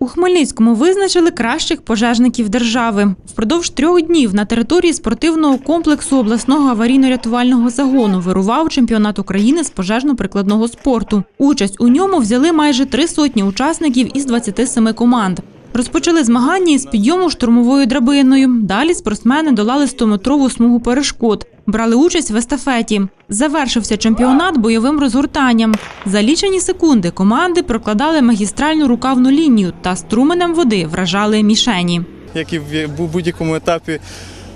У Хмельницькому визначили кращих пожежників держави. Впродовж трьох днів на території спортивного комплексу обласного аварійно-рятувального загону вирував чемпіонат України з пожежно-прикладного спорту. Участь у ньому взяли майже три сотні учасників із 27 команд. Розпочали змагання із підйому штурмовою драбиною. Далі спортсмени долали 100-метрову смугу перешкод. Брали участь в естафеті. Завершився чемпіонат бойовим розгортанням. За лічені секунди команди прокладали магістральну рукавну лінію та струменем води вражали мішені. як і в будь-якому етапі.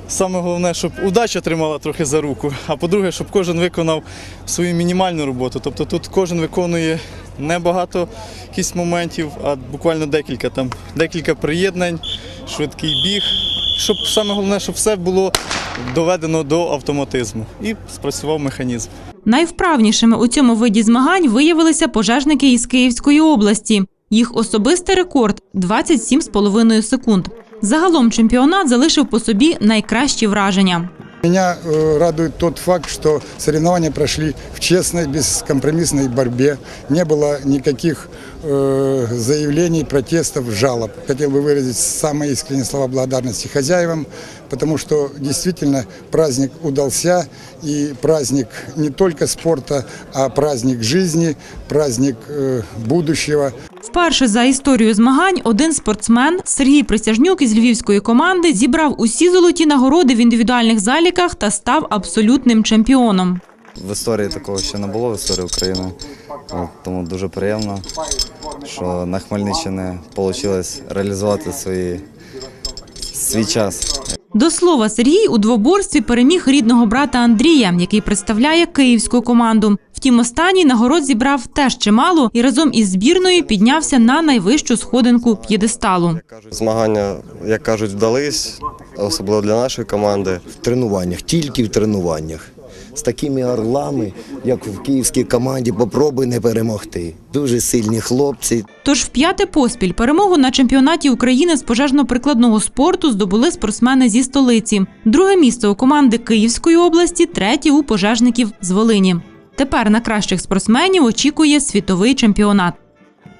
Саме головне, щоб удача тримала трохи за руку. А по-друге, щоб кожен виконав свою мінімальну роботу. Тобто тут кожен виконує не багато якісь моментів, а буквально декілька там, декілька приєднань, швидкий біг. Щоб саме головне, щоб все було доведено до автоматизму і спрацював механізм. Найвправнішими у цьому виді змагань виявилися пожежники із Київської області. Їх особистий рекорд 27,5 секунд. Загалом чемпіонат залишив по собі найкращі враження. Меня э, радует тот факт, что соревнования прошли в честной, бескомпромиссной борьбе. Не было никаких э, заявлений, протестов, жалоб. Хотел бы выразить самые искренние слова благодарности хозяевам, потому что действительно праздник удался. И праздник не только спорта, а праздник жизни, праздник э, будущего. Вперше за історію змагань один спортсмен Сергій Присяжнюк із львівської команди зібрав усі золоті нагороди в індивідуальних заліках та став абсолютним чемпіоном. В історії такого ще не було в історії України. Тому дуже приємно, що на Хмельниччині вийшло реалізувати свої, свій час. До слова, Сергій у двоборстві переміг рідного брата Андрія, який представляє київську команду. Втім, останній нагород зібрав теж чимало і разом із збірною піднявся на найвищу сходинку п'єдесталу. Змагання, як кажуть, вдались, особливо для нашої команди. в тренуваннях, тільки в тренуваннях. З такими орлами, як в київській команді, попробуй не перемогти. Дуже сильні хлопці, Тож в п'яте поспіль перемогу на чемпіонаті України з пожежно-прикладного спорту здобули спортсмени зі столиці. Друге місце у команди Київської області, третє у пожежників з Волині. Тепер на кращих спортсменів очікує світовий чемпіонат.